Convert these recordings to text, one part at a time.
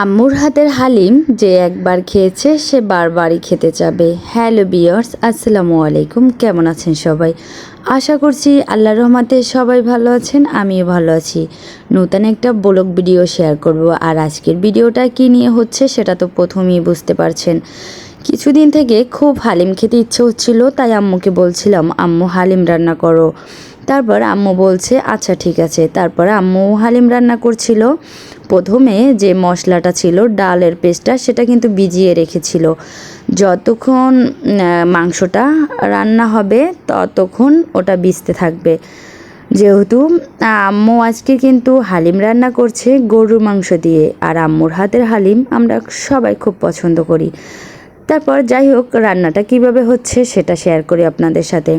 আম্মুর হাতের হালিম যে একবার খেয়েছে, সে বারবারই খেতে চাবে হ্যালো বিয়ার্স আসসালামু আলাইকুম। কেমন আছেন সবাই? আশা করছি আল্লাহ রহমাতে সবাই ভালো আছেন, আমিও ভালো আছি। নতুন একটা ব্লগ ভিডিও শেয়ার করব। আর আজকের ভিডিওটা কি নিয়ে হচ্ছে সেটা তো প্রথমেই বুঝতে পারছেন। কিছুদিন থেকে খুব হালিম খেতে ইচ্ছে হচ্ছিল, তাই আম্মুকে বলছিলাম, আম্মু, হালিম রান্না করো। তারপর আম্মু বলছে আচ্ছা ঠিক আছে। তারপর আম্মু হালিম রান্না করছিল। প্রথমে যে মশলাটা ছিল, ডালের পেস্টটা, সেটা কিন্তু ভিজিয়ে রেখেছিল। যতক্ষণ মাংসটা রান্না হবে, ততক্ষণ ওটা ভিজতে থাকবে। যেহেতু, আম্মু আজকে কিন্তু হালিম রান্না করছে গরুর মাংস দিয়ে, আর আম্মুর হাতের হালিম আমরা সবাই খুব পছন্দ করি। তারপর যাই হোক, রান্নাটা কীভাবে হচ্ছে সেটা শেয়ার করি আপনাদের সাথে।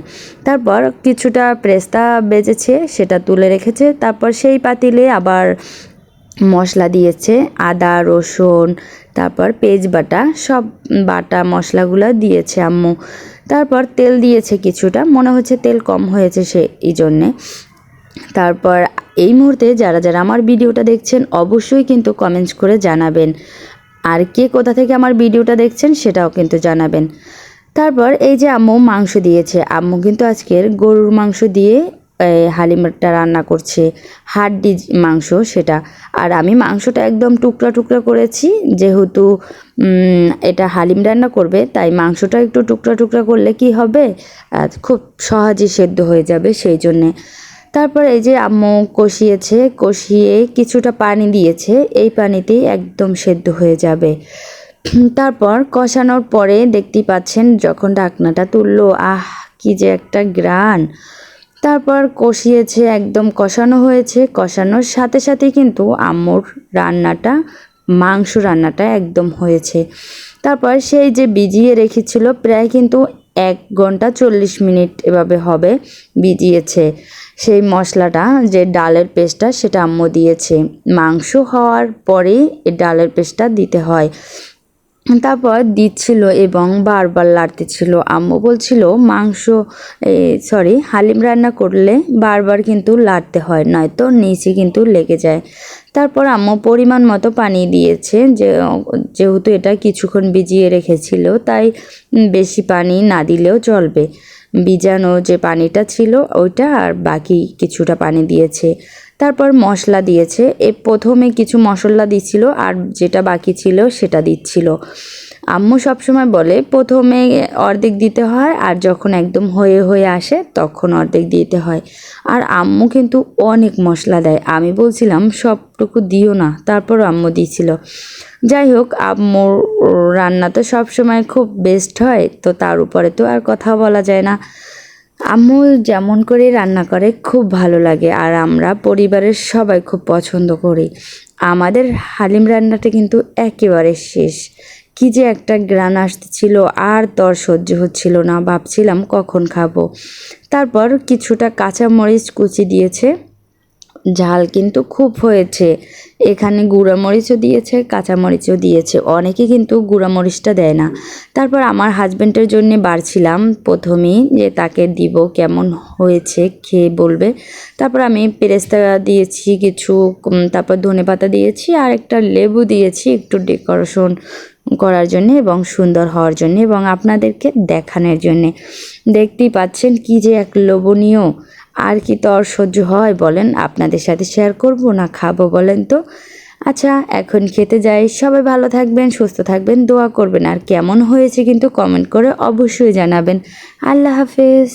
তারপর কিছুটা প্রেস্তা বেজেছে, সেটা তুলে রেখেছে। তারপর সেই পাতিলে আবার মশলা দিয়েছে, আদা, রসুন, তারপর পেঁয়াজ বাটা সব বাটা মশলাগুলো দিয়েছে আম্মু। তারপর তেল দিয়েছে কিছুটা, মনে হচ্ছে তেল কম হয়েছে সে, এই জন্যে। তারপর এই মুহূর্তে যারা যারা আমার ভিডিওটা দেখছেন, অবশ্যই কিন্তু কমেন্টস করে জানাবেন। আর কে কোথা থেকে আমার ভিডিওটা দেখছেন, সেটাও কিন্তু জানাবেন। তারপর এই যে আম্মু মাংস দিয়েছে, আম্মু কিন্তু আজকের গরুর মাংস দিয়ে হালিমটা রান্না করছে, হাড্ডি মাংস সেটা। আর আমি মাংসটা একদম টুকরা টুকরা করেছি, যেহেতু এটা হালিম রান্না করবে, তাই মাংসটা একটু টুকরা টুকরা করলে কি হবে? খুব সহজে সেদ্ধ হয়ে যাবে সেই জন্যে। তারপর এই যে আম্মু কষিয়েছে, কষিয়ে কিছুটা পানি দিয়েছে, এই পানিতেই একদম সেদ্ধ হয়ে যাবে। তারপর কষানোর পরে দেখতেই পাচ্ছেন যখন ঢাকনাটা তুললো, আহ, কি যে একটা গ্রান তারপর কষিয়েছে, একদম কষানো হয়েছে। কষানোর সাথে সাথে কিন্তু আম্মুর রান্নাটা, মাংস রান্নাটা একদম হয়েছে। তারপর সেই যে ভিজিয়ে রেখেছিল, প্রায় কিন্তু এক ঘণ্টা চল্লিশ মিনিট এভাবে হবে ভিজিয়েছে। সেই মশলাটা, যে ডালের পেস্টটা, সেটা আম্মু দিয়েছে। মাংস হওয়ার পরেই এই ডালের পেস্টটা দিতে হয়। তারপর দিচ্ছিল এবং বারবার লাড়তেছিল। আম্মু বলছিল, মাংস সরি হালিম রান্না করলে বারবার কিন্তু লাড়তে হয়, নয়তো নিচে কিন্তু লেগে যায়। তারপর আম্মু পরিমাণ মতো পানি দিয়েছে, যে, যেহেতু এটা কিছুক্ষণ ভিজিয়ে রেখেছিল, তাই বেশি পানি না দিলেও চলবে। ভিজানো যে পানিটা ছিল, ওইটা আর বাকি কিছুটা পানি দিয়েছে। তারপর মশলা দিয়েছে। এ প্রথমে কিছু মশলা দিচ্ছিল আর যেটা বাকি ছিল সেটা দিচ্ছিল। আম্মু সবসময় বলে, প্রথমে অর্ধেক দিতে হয় আর যখন একদম হয়ে হয়ে আসে তখন অর্ধেক দিতে হয়। আর আম্মু কিন্তু অনেক মশলা দেয়। আমি বলছিলাম, সবটুকু দিও না। তারপর আম্মু দিয়েছিল যাই হোক, আম্মুর রান্না তো সবসময় খুব বেস্ট হয়, তো তার উপরে তো আর কথা বলা যায় না। আম্মু যেমন করে রান্না করে, খুব ভালো লাগে। আর আমরা পরিবারের সবাই খুব পছন্দ করি। আমাদের হালিম রান্নাটা কিন্তু একেবারে শেষ। কি যে একটা গ্রান আসতেছিল, আর তর সহ্য হচ্ছিল না। ভাবছিলাম কখন খাব। তারপর কিছুটা কাঁচামরিচ কুচি দিয়েছে। ঝাল কিন্তু খুব হয়েছে। এখানে গুঁড়ামরিচও দিয়েছে, কাঁচামরিচও দিয়েছে। অনেকে কিন্তু গুঁড়ামরিচটা দেয় না। তারপর আমার হাজব্যান্ডের জন্য বাড়ছিলাম প্রথমেই যে তাকে দিব কেমন হয়েছে খেয়ে বলবে। তারপর আমি পেরেস্তা দিয়েছি কিছু তারপর ধনে পাতা দিয়েছি আর একটা লেবু দিয়েছি একটু ডেকোরেশন করার জন্য এবং সুন্দর হওয়ার জন্য এবং আপনাদেরকে দেখানোর জন্যে। দেখতেই পাচ্ছেন কি যে এক লোভনীয় আর কি তো অসহ্য সহ্য হয় বলেন, আপনাদের সাথে শেয়ার করব না খাব বলেন তো। আচ্ছা এখন খেতে যাই, সবাই ভালো থাকবেন, সুস্থ থাকবেন, দোয়া করবেন, আর কেমন হয়েছে কিন্তু কমেন্ট করে অবশ্যই জানাবেন। আল্লাহ হাফেজ।